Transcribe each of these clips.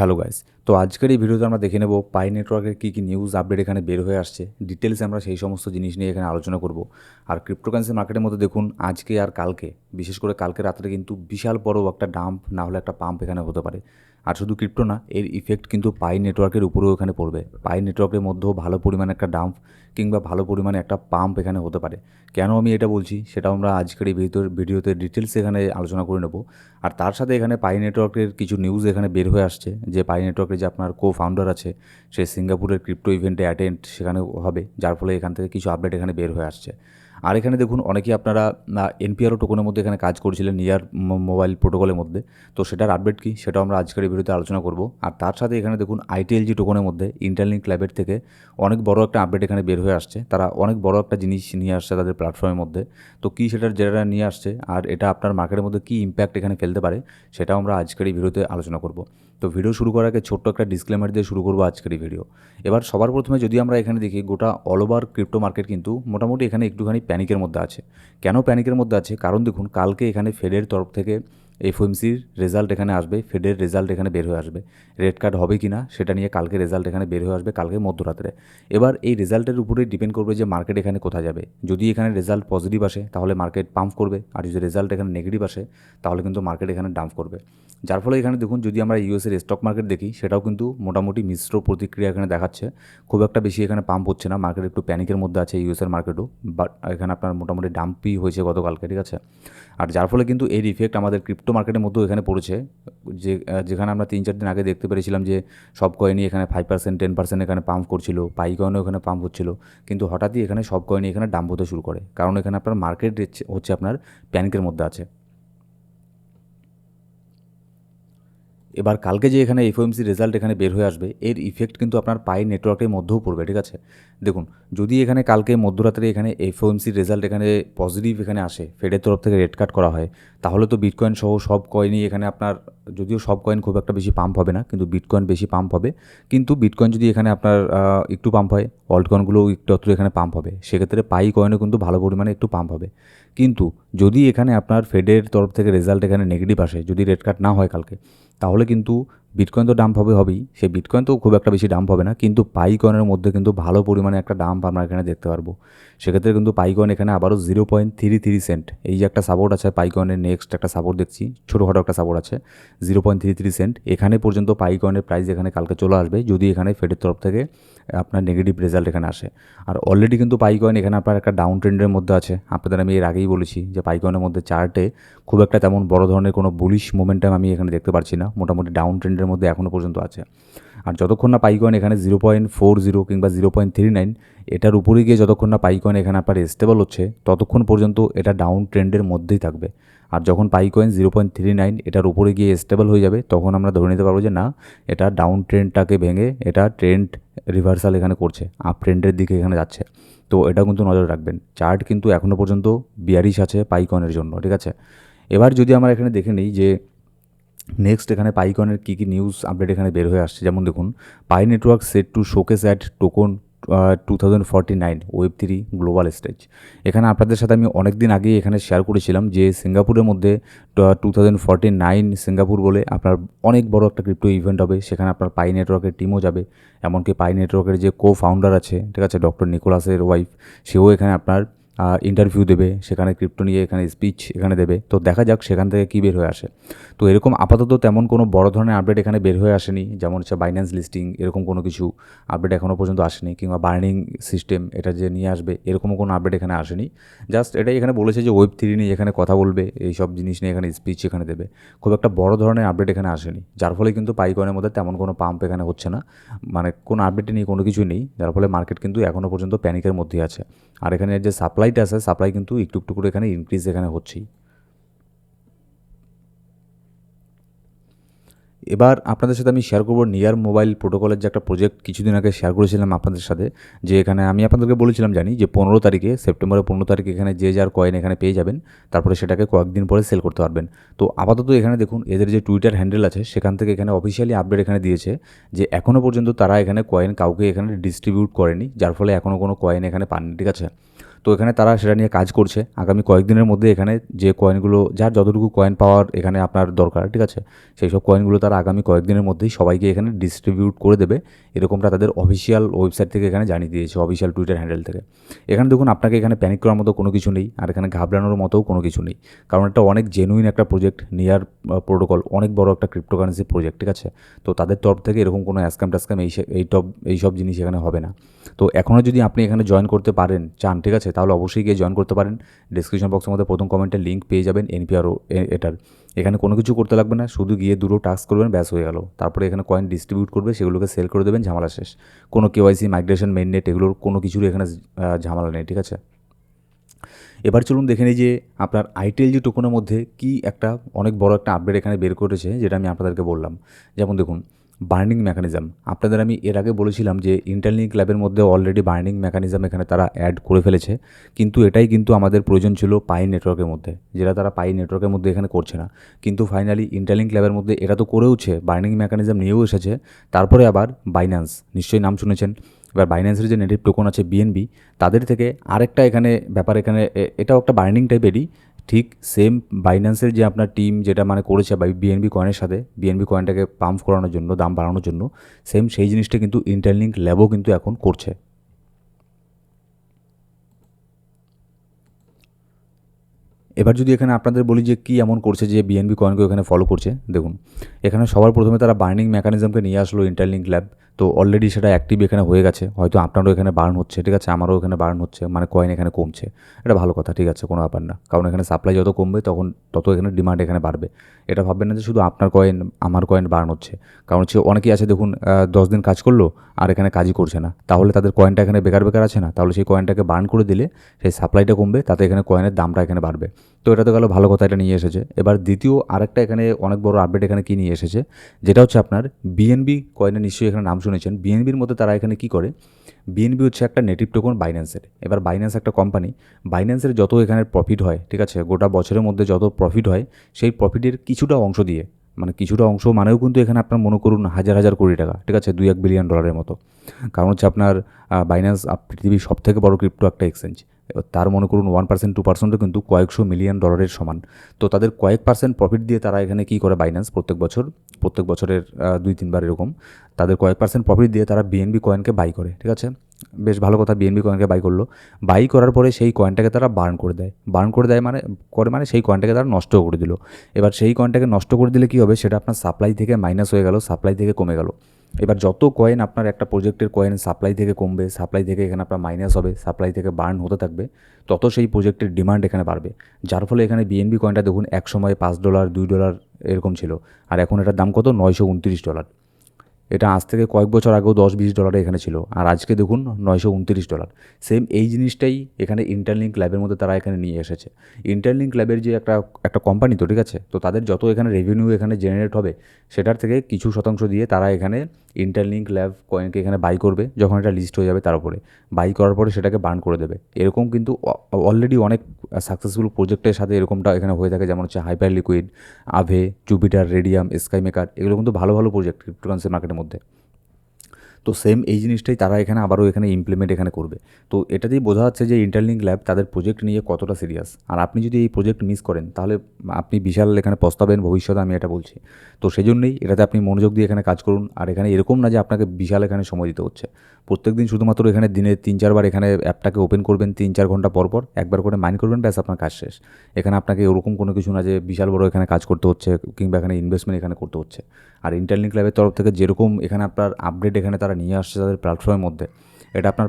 Hello guys তো আজকের এই ভিডিওতে আমরা দেখে নেব পাই নেটওয়ার্কের কী কী নিউজ আপডেট এখানে বের হয়ে আসছে। ডিটেলসে আমরা সেই সমস্ত জিনিস নিয়ে এখানে আলোচনা করব। আর ক্রিপ্টোকারেন্সি মার্কেটের মধ্যে দেখুন, আজকে আর কালকে, বিশেষ করে কালকে রাত্রে কিন্তু বিশাল বড় একটা ডাম্প না হলে একটা পাম্প এখানে হতে পারে। আর শুধু ক্রিপ্টো না, এর ইফেক্ট কিন্তু পাই নেটওয়ার্কের উপরেও এখানে পড়বে। পাই নেটওয়ার্কের মধ্যেও ভালো পরিমাণে একটা ডাম্প কিংবা ভালো পরিমাণে একটা পাম্প এখানে হতে পারে। কেন আমি এটা বলছি? সেটা আমরা আজকের এই ভিডিওর ভিডিওতে ডিটেলস এখানে আলোচনা করে নেব। আর তার সাথে এখানে পাই নেটওয়ার্কের কিছু নিউজ এখানে বের হয়ে আসছে, যে পাই নেটওয়ার্কের যে আপনার কো ফাউন্ডার আছে, সে সিঙ্গাপুরের ক্রিপ্টো ইভেন্টে অ্যাটেন্ড সেখানে হবে, যার ফলে এখান থেকে কিছু আপডেট এখানে বের হয়ে আসছে। আর এখানে দেখুন অনেকেই আপনারা এনপিআরও টোকনের মধ্যে এখানে কাজ করছিলেন নিয়ার মোবাইল প্রোটোকলের মধ্যে। তো সেটার আপডেট কী? সেটাও আমরা আজকের এই ভিডিওতে আলোচনা করব। আর তার সাথে এখানে দেখুন আইটিএলজি টোকনের মধ্যে ইন্টারলিঙ্ক ক্লাবের থেকে অনেক বড় একটা আপডেট এখানে বের হয়ে আসছে। তারা অনেক বড় একটা জিনিস নিয়ে আসছে তাদের প্ল্যাটফর্মের মধ্যে। তো কী সেটার যেটা নিয়ে আসছে আর এটা আপনার মার্কেটের মধ্যে কী ইম্প্যাক্ট এখানে ফেলতে পারে, সেটাও আমরা আজকের এই ভিডিওতে আলোচনা করব। তো ভিডিও শুরু করার আগে ছোট্ট একটা ডিসক্লেমার দিয়ে শুরু করব আজকের এই ভিডিও এবার সবার প্রথমে যদি আমরা এখানে দেখি, গোটা অল ওভার ক্রিপ্টো মার্কেট কিন্তু মোটামুটি এখানে একটুখানি প্যানিকের মধ্যে আছে। কেন প্যানিকের মধ্যে আছে? কারণ দেখুন কালকে এখানে ফেডের তরফ থেকে এফওএমসির রেজাল্ট এখানে আসবে ফেডের রেজাল্ট এখানে বের হয়ে আসবে। রেড কার্ড হবে কি না সেটা নিয়ে কালকে রেজাল্ট এখানে বের হয়ে আসবে, কালকে মধ্যরাত্রে। এবার এই রেজাল্টের উপরেই ডিপেন্ড করবে যে মার্কেট এখানে কোথায় যাবে। যদি এখানে রেজাল্ট পজিটিভ আসে, তাহলে মার্কেট পাম্প করবে। আর যদি রেজাল্ট এখানে নেগেটিভ আসে, তাহলে কিন্তু মার্কেট এখানে ডাম্প করবে। যার ফলে এখানে দেখুন, যদি আমরা ইউএসের স্টক মার্কেট দেখি, সেটাও কিন্তু মোটামুটি মিশ্র প্রতিক্রিয়া এখানে দেখাচ্ছে। খুব একটা বেশি এখানে পাম্প হচ্ছে না মার্কেট একটু প্যানিকের মধ্যে আছে ইউএসের মার্কেটও বাট এখানে আপনার মোটামুটি ডাম্পই হয়েছে গতকালকে, ঠিক আছে? আর যার ফলে কিন্তু এর ইফেক্ট আমাদের ক্রিপ্টো মার্কেটের মধ্যেও এখানে পড়েছে। যে যেখানে আমরা তিন চার দিন আগে দেখতে পেরেছিলাম যে, সব কয়েনই এখানে ফাইভ পার্সেন্ট টেন পার্সেন্ট এখানে পাম্প করছিল পাই কয়েনও এখানে পাম্প হচ্ছিল। কিন্তু হঠাৎই এখানে সব কয়েনই এখানে ডাম্প হতে শুরু করে। কারণ এখানে আপনার মার্কেট হচ্ছে আপনার প্যানিকের মধ্যে আছে। এবার কালকে যে এখানে এফওএমসি রেজাল্ট এখানে বের হয়ে আসবে, এর ইফেক্ট কিন্তু আপনার পাই নেটওয়ার্কের মধ্যেও পড়বে, ঠিক আছে? দেখুন, যদি এখানে কালকে মধ্যরাত্রে এখানে এফওএমসির রেজাল্ট এখানে পজিটিভ এখানে আসে ফেডের তরফ থেকে রেড কাট করা হয়, তাহলে তো বিটকয়েন সহ সব কয়েনই এখানে আপনার, যদিও সব কয়েন খুব একটা বেশি পাম্প হবে না, কিন্তু বিটকয়েন বেশি পাম্প হবে। কিন্তু বিটকয়েন যদি এখানে আপনার একটু পাম্প হয় অল্ট কয়েনগুলোও একটু অত এখানে পাম্প হবে, সেক্ষেত্রে পাই কয়েনও কিন্তু ভালো পরিমাণে একটু পাম্প হবে। কিন্তু যদি এখানে আপনার ফেডের তরফ থেকে রেজাল্ট এখানে নেগেটিভ আসে, যদি রেড কাট না হয় কালকে তাহলে কিন্তু বিটকয়েন তো ডাম্প হবে, হবেই। সেই বিটকয়েন তো খুব একটা বেশি ডাম্প হবে না, কিন্তু পাই কয়েনের মধ্যে কিন্তু ভালো পরিমাণে একটা ডাম্প আমরা এখানে দেখতে পারব। সেক্ষেত্রে কিন্তু পাই কয়েন এখানে আবারও zero point three three cent এই যে একটা সাপোর্ট আছে পাই কয়েনের নেক্সট একটা সাপোর্ট দেখছি, ছোটোখাটো একটা সাপোর্ট আছে zero point three three cent এখানে পর্যন্ত পাই কয়েনের প্রাইস এখানে কালকে চলে আসবে, যদি এখানে ফেডের তরফ থেকে আপনার নেগেটিভ রেজাল্ট এখানে আসে। আর অলরেডি কিন্তু পাই কয়েন এখানে আপনার একটা ডাউন ট্রেন্ডের মধ্যে আছে। আপনাদের আমি এর আগেই বলেছি যে পাই কয়েনের মধ্যে চার্টে খুব একটা তেমন বড় ধরনের কোনো বুলিশ মোমেন্টাম আমি এখানে দেখতে পাচ্ছি না। মোটামুটি ডাউন ট্রেন্ডের মধ্যে এখনও পর্যন্ত আছে। আর যতক্ষণ না পাইকয়েন এখানে জিরো পয়েন্ট ফোর জিরো কিংবা জিরো পয়েন্ট থ্রি নাইন এটার উপরে গিয়ে যতক্ষণ না পাইকয়েন এখানে আপনার স্টেবল হচ্ছে, ততক্ষণ পর্যন্ত এটা ডাউন ট্রেন্ডের মধ্যেই থাকবে। আর যখন Pi coin zero point three nine এটার উপরে গিয়ে স্টেবল হয়ে যাবে, তখন আমরা ধরে নিতে পারব যে না, এটা ডাউন ট্রেন্ডটাকে ভেঙে এটা ট্রেন্ড রিভার্সাল এখানে করছে আপ ট্রেন্ডের দিকে এখানে যাচ্ছে। তো এটা কিন্তু নজর রাখবেন। চার্ট কিন্তু এখনও পর্যন্ত বিয়ারিশ আছে পাইকয়েনের জন্য, ঠিক আছে? এবার যদি আমরা এখানে দেখে নিই যে নেক্সট এখানে পাইকনের কী কী নিউজ আপডেট এখানে বের হয়ে আসছে? যেমন দেখুন Pi network set to showcase at token two thousand forty nine web three global stage এখানে আপনাদের সাথে আমি অনেক দিন আগেই এখানে শেয়ার করেছিলাম যে সিঙ্গাপুরের মধ্যে two thousand forty nine Singapore বলে আপনার অনেক বড় একটা ক্রিপ্টো ইভেন্ট হবে। সেখানে আপনার পাই নেটওয়ার্কের টিমও যাবে। এমনকি পাই নেটওয়ার্কের যে কো ফাউন্ডার আছে, ঠিক আছে ডক্টর নিকোলাসের ওয়াইফ সেও এখানে আপনার ইন্টারভিউ দেবে, সেখানে ক্রিপ্টো নিয়ে এখানে স্পিচ এখানে দেবে। তো দেখা যাক সেখান থেকে কী বের হয়ে আসে। তো এরকম আপাতত তেমন কোনো বড় ধরনের আপডেট এখানে বের হয়ে আসেনি, যেমন হচ্ছে বাইন্যান্স লিস্টিং এরকম কোনো কিছু আপডেট এখনও পর্যন্ত আসেনি, কিংবা বার্নিং সিস্টেম এটা যে নিয়ে আসবে, এরকমও কোনো আপডেট এখানে আসেনি। জাস্ট এটাই এখানে বলেছে যে ওয়েব থ্রি নিয়ে এখানে কথা বলবে এই সব জিনিস নিয়ে এখানে স্পিচ এখানে দেবে। খুব একটা বড় ধরনের আপডেট এখানে আসেনি। যার ফলে কিন্তু পাইকনের মধ্যে তেমন কোনো পাম্প এখানে হচ্ছে না। মানে কোনো আপডেট নেই, কোনো কিছুই নেই। যার ফলে মার্কেট কিন্তু এখনও পর্যন্ত প্যানিকের মধ্যেই আছে। আর এখানে যে সাপ্লাইটা আছে সাপ্লাই কিন্তু একটু একটু করে এখানে ইনক্রিজ এখানে হচ্ছেই। এবার আপনাদের সাথে আমি শেয়ার করব নিয়ার মোবাইল প্রোটোকলের যে একটা প্রজেক্ট কিছুদিন আগে শেয়ার করেছিলাম আপনাদের সাথে, যে এখানে আমি আপনাদেরকে বলেছিলাম, জানি, যে পনেরো তারিখে, সেপ্টেম্বরের পনেরো তারিখে এখানে যে যার কয়েন এখানে পেয়ে যাবেন, তারপরে সেটাকে কয়েকদিন পরে সেল করতে পারবেন। তো আপাতত এখানে দেখুন, এদের যে টুইটার হ্যান্ডেল আছে, সেখান থেকে এখানে অফিসিয়ালি আপডেট এখানে দিয়েছে, যে এখনও পর্যন্ত তারা এখানে কয়েন কাউকে এখানে ডিস্ট্রিবিউট করেনি, যার ফলে এখনও কোনো কয়েন এখানে পাননি, ঠিক আছে? তো এখানে তারা সেটা নিয়ে কাজ করছে। আগামী কয়েকদিনের মধ্যে এখানে যে কয়েনগুলো যার যতটুকু কয়েন পাওয়ার এখানে আপনার দরকার, ঠিক আছে? সেই সব কয়েনগুলো তারা আগামী কয়েকদিনের মধ্যেই সবাইকে এখানে ডিস্ট্রিবিউট করে দেবে। এরকমটা তাদের অফিসিয়াল ওয়েবসাইট থেকে এখানে জানিয়ে দিয়েছে অফিসিয়াল টুইটার হ্যান্ডেল থেকে। এখানে দেখুন, আপনাকে এখানে প্যানিক করার মতো কোনো কিছু নেই, আর এখানে ঘাবড়ানোর মতোও কোনো কিছু নেই। কারণ এটা অনেক জেনুইন একটা প্রজেক্ট নিয়ার প্রোটোকল অনেক বড় একটা ক্রিপ্টোকারেন্সি প্রজেক্ট ঠিক আছে? তো তাদের তরফ থেকে এরকম কোনো অ্যাসকাম টাস্কাম এই এই টপ এই সব জিনিস এখানে হবে না। তো এখনও যদি আপনি এখানে জয়েন করতে পারেন, চান, ঠিক আছে? তাহলে অবশ্যই গিয়ে জয়েন করতে পারেন। ডিসক্রিপশন বক্সের মধ্যে প্রথম কমেন্টের লিঙ্ক পেয়ে যাবেন এনপিআরও এটার। এখানে কোনো কিছু করতে লাগবে না, শুধু গিয়ে দুটো টাস্ক করবেন, ব্যাস হয়ে গেল। তারপরে এখানে কয়েন ডিস্ট্রিবিউট করবে, সেগুলোকে সেল করে দেবেন, ঝামেলা শেষ। কোনো কেওয়াইসি মাইগ্রেশন মেন নেট এগুলোর কোনো কিছুরই এখানে ঝামেলা নেই, ঠিক আছে? এবার চলুন দেখে নিই যে আপনার আইটেলজি টোকনের মধ্যে কি একটা অনেক বড় একটা আপডেট এখানে বের করেছে, যেটা আমি আপনাদেরকে বললাম। যেমন দেখুন বার্নিং মেকানিজম আপনাদের আমি এর আগে বলেছিলাম যে ইন্টারলিঙ্ক ক্লাবের মধ্যে অলরেডি বার্নিং মেকানিজম এখানে তারা অ্যাড করে ফেলেছে। কিন্তু এটাই কিন্তু আমাদের প্রয়োজন ছিল পাই নেটওয়ার্কের মধ্যে, যেটা তারা পাই নেটওয়ার্কের মধ্যে এখানে করছে না। কিন্তু ফাইনালি ইন্টারলিঙ্ক ল্যাবের মধ্যে এটা তো করেওছে বার্নিং মেকানিজম নিয়েও এসেছে। তারপরে আবার বাইন্যান্স নিশ্চয়ই নাম শুনেছেন। এবার বাইন্যান্সের যে নেটিভ টোকন আছে বিএনবি তাদের থেকে আরেকটা এখানে ব্যাপার এখানে এটাও একটা বার্নিং টাইপেরই ঠিক সেম বাইন্যান্সের যে আপনার টিম যেটা মানে করেছে বা বিএনবি কয়েনের সাথে বিএনবি কয়েনটাকে পাম্প করানোর জন্য, দাম বাড়ানোর জন্য সেম সেই জিনিসটা কিন্তু ইন্টারলিঙ্ক ল্যাবও কিন্তু এখন করছে। এবার যদি এখানে আপনাদের বলি যে কী এমন করছে যে বিএনবি কয়েনকে এখানে ফলো করছে, দেখুন, এখানে সবার প্রথমে তারা বার্নিং মেকানিজমকে নিয়ে আসলো ইন্টারলিঙ্ক ল্যাব তো অলরেডি সেটা অ্যাক্টিভ এখানে হয়ে গেছে, হয়তো আপনারও এখানে বার্ন হচ্ছে, ঠিক আছে, আমারও এখানে বার্ন হচ্ছে মানে কয়েন এখানে কমছে। এটা ভালো কথা, ঠিক আছে, কোনো ব্যাপার না। কারণ এখানে সাপ্লাই যত কমবে, তখন তত এখানে ডিমান্ড এখানে বাড়বে। এটা ভাববেন না যে শুধু আপনার কয়েন আমার কয়েন বার্ন হচ্ছে। কারণ হচ্ছে অনেকেই আছে, দেখুন দশ দিন কাজ করল আর এখানে কাজই করছে না। তাহলে তাদের কয়েনটা এখানে বেকার বেকার আছে না? তাহলে সেই কয়েনটাকে বার্ন করে দিলে সেই সাপ্লাইটা কমবে, তাতে এখানে কয়েনের দামটা এখানে বাড়বে। তো এটা তো গেল ভালো কথা, এটা নিয়ে এসেছে। এবার দ্বিতীয় আরেকটা এখানে অনেক বড় আপডেট এখানে কী নিয়ে এসেছে? যেটা হচ্ছে আপনার বিএনবি কয়েনের নিশ্চয়ই এখানে নাম শুনেছেন। বিএনবির মধ্যে তারা এখানে কী করে? বিএনবি হচ্ছে একটা নেটিভ টোকন বাইন্যান্সের এবার বাইন্যান্স একটা কোম্পানি বাইন্যান্সের যত এখানে প্রফিট হয়, ঠিক আছে, গোটা বছরের মধ্যে যত প্রফিট হয়, সেই প্রফিটের কিছুটা অংশ দিয়ে মানে কিছুটা অংশ মানেও কিন্তু এখানে আপনার মনে করুন হাজার হাজার কোটি টাকা, ঠিক আছে, দুই এক বিলিয়ন ডলারের মতো। কারণ হচ্ছে আপনার বাইন্যান্স পৃথিবীর সবথেকে বড় ক্রিপ্টো একটা এক্সচেঞ্জ তার মনে করুন ওয়ান পার্সেন্ট টু পার্সেন্টও কিন্তু কয়েকশো মিলিয়ন ডলারের সমান। তো তাদের কয়েক পার্সেন্ট প্রফিট দিয়ে তারা এখানে কী করে বাইন্যান্স প্রত্যেক বছর? প্রত্যেক বছরের দুই তিনবার এরকম। তাদের কয়েক পার্সেন্ট প্রফিট দিয়ে তারা বিএনবি কয়েনকে বাই করে, ঠিক আছে? বেশ ভালো কথা বিএনবি কয়েনকে বাই করল। বাই করার পরে সেই কয়েনটাকে তারা বার্ন করে দেয়। বার্ন করে দেয় মানে করে মানে সেই কয়েনটাকে তারা নষ্ট করে দিল। এবার সেই কয়েনটাকে নষ্ট করে দিলে কী হবে? সেটা আপনার সাপ্লাই থেকে মাইনাস হয়ে গেল সাপ্লাই থেকে কমে গেল। এবার যত কয়েন আপনার একটা প্রজেক্টের কয়েন সাপ্লাই থেকে কমবে সাপ্লাই থেকে এখানে আপনার মাইনাস হবে সাপ্লাই থেকে বার্ন হতে থাকবে, তত সেই প্রজেক্টের ডিমান্ড এখানে বাড়বে। যার ফলে এখানে বিএনবি কয়েনটা দেখুন, এক সময় পাঁচ ডলার দুই ডলার এরকম ছিল। আর এখন এটার দাম কত? নয়শো উনত্রিশ ডলার এটা আজ থেকে কয়েক বছর আগেও দশ বিশ ডলারে এখানে ছিল, আর আজকে দেখুন নয়শো উনত্রিশ ডলার। সেম এই জিনিসটাই এখানে ইন্টারলিঙ্ক ল্যাবের মধ্যে তারা এখানে নিয়ে এসেছে। ইন্টারলিঙ্ক ল্যাবের যে একটা একটা কোম্পানি তো, ঠিক আছে? তো তাদের যত এখানে রেভিনিউ এখানে জেনারেট হবে, সেটার থেকে কিছু শতাংশ দিয়ে তারা এখানে ইন্টারলিঙ্ক ল্যাব কয়েনকে এখানে বাই করবে, যখন এটা লিস্ট হয়ে যাবে তার উপরে। বাই করার পরে সেটাকে বার্ন করে দেবে। এরকম কিন্তু অলরেডি অনেক সাকসেসফুল প্রজেক্টের সাথে এরকমটা এখানে হয়ে থাকে, যেমন হচ্ছে Hyperliquid Aave Jupiter Raydium Sky Maker এগুলো কিন্তু ভালো ভালো প্রজেক্ট ক্রিপ্টোকারেন্সি মার্কেটের মধ্যে। তো সেম এই জিনিসটাই তারা এখানে আবারও এখানে ইমপ্লিমেন্ট এখানে করবে। তো এটাতেই বোঝা যাচ্ছে যে ইন্টারলিঙ্ক ল্যাব তাদের প্রজেক্ট নিয়ে কতটা সিরিয়াস আর আপনি যদি এই প্রজেক্ট মিস করেন, তাহলে আপনি বিশাল এখানে পস্তাবেন, ভবিষ্যতে আমি এটা বলছি। তো সেই জন্যই এটাতে আপনি মনোযোগ দিয়ে এখানে কাজ করুন। আর এখানে এরকম না যে আপনাকে বিশাল এখানে সময় দিতে হচ্ছে। প্রত্যেক দিন শুধুমাত্র এখানে দিনে তিন চারবার এখানে অ্যাপটাকে ওপেন করবেন তিন চার ঘণ্টা পর পর, একবার করে মাইন্ড করবেন, ব্যাস আপনার কাজ শেষ। এখানে আপনাকে ওরকম কোনো কিছু না যে বিশাল বড় এখানে কাজ করতে হচ্ছে, কিংবা এখানে ইনভেস্টমেন্ট এখানে করতে হচ্ছে। আর ইন্টারলিঙ্ক ল্যাবের তরফ থেকে যেরকম এখানে আপনার আপডেট এখানে তারা নিয়ে আসছে তাদের প্ল্যাটফর্মের মধ্যে, এটা আপনার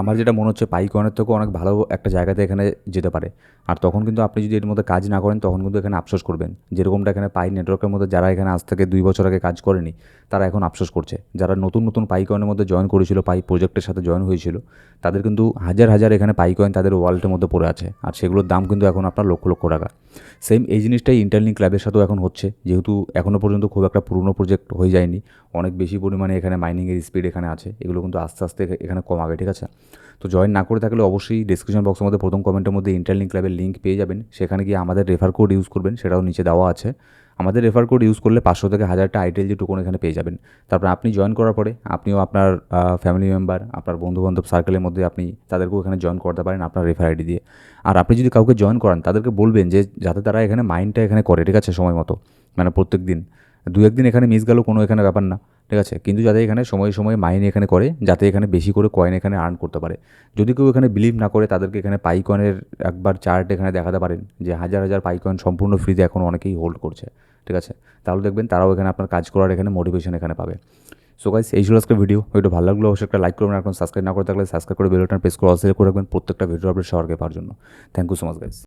আমার যেটা মনে হচ্ছে পাই কয়েনের থেকেও অনেক ভালো একটা জায়গাতে এখানে যেতে পারে। আর তখন কিন্তু আপনি যদি এর মধ্যে কাজ না করেন, তখন কিন্তু এখানে আফসোস করবেন। যেরকমটা এখানে পাই নেটওয়ার্কের মধ্যে যারা এখানে আজ থেকে দুই বছর আগে কাজ করেনি, তারা এখন আফসোস করছে। যারা নতুন নতুন পাই কয়েনের মধ্যে জয়েন করেছিল, পাই প্রজেক্টের সাথে জয়েন হয়েছিল, তাদের কিন্তু হাজার হাজার এখানে পাই কয়েন তাদের ওয়ালেটের মধ্যে পড়ে আছে। আর সেগুলোর দাম কিন্তু এখন আপনার লক্ষ লক্ষ টাকা। সেম এই জিনিসটাই ইন্টারলিং ক্লাবের সাথেও এখন হচ্ছে। যেহেতু এখনও পর্যন্ত খুব একটা পুরনো প্রজেক্ট হয়ে যায়নি, অনেক বেশি পরিমাণে এখানে মাইনিংয়ের স্পিড এখানে আছে। এগুলো কিন্তু আস্তে আস্তে এখানে কমাবে, ঠিক আছে? তো জয়েন না করে থাকলে অবশ্যই ডিসক্রিপশন বক্সের মধ্যে, প্রথম কমেন্টের মধ্যে ইন্টারলিঙ্ক ক্লাবের লিঙ্ক পেয়ে যাবেন। সেখানে গিয়ে আমাদের রেফার কোড ইউজ করবেন, সেটাও নিচে দেওয়া আছে। আমাদের রেফার কোড ইউজ করলে পাঁচশো থেকে হাজারটা আইটেল যে টোকন এখানে পেয়ে যাবেন। তারপর আপনি জয়েন করার পরে আপনিও আপনার ফ্যামিলি মেম্বার আপনার বন্ধুবান্ধব সার্কেলের মধ্যে আপনি তাদেরকেও এখানে জয়েন করতে পারেন আপনার রেফার আইডি দিয়ে। আর আপনি যদি কাউকে জয়েন করান, তাদেরকে বলবেন যে যাতে তারা এখানে মাইন্ডটা এখানে করে, ঠিক আছে? সময় মতো। মানে প্রত্যেক দিন দু একদিন এখানে মিস গেলেও কোনো এখানে ব্যাপার না। ঠিক আছে? কিন্তু যাতে এখানে সময়ে সময়ে মাইন এখানে করে, যাতে এখানে বেশি করে কয়েন এখানে আর্ন করতে পারে। যদি কেউ এখানে বিলিভ না করে, তাদেরকে এখানে পাই কয়েনের একবার চার্ট এখানে দেখাতে পারেন যে হাজার হাজার পাইকয়েন সম্পূর্ণ ফ্রিতে এখন অনেকেই হোল্ড করছে, ঠিক আছে? তাহলে দেখবেন তারাও এখানে আপনার কাজ করার এখানে মোটিভেশন এখানে পাবে। সো গাইস এই ছিল আজকে ভিডিও ভিডিও ভালো লাগল অবশ্যই একটা লাইক করবেন এখন সাবস্ক্রাইব না করে থাকলে সাবস্ক্রাইব করে বেলটন প্রেস করে অসিলেট করে রাখবেন, প্রত্যেকটা ভিডিও আপডেট সবার পাওয়ার জন্য। Thank you so much guys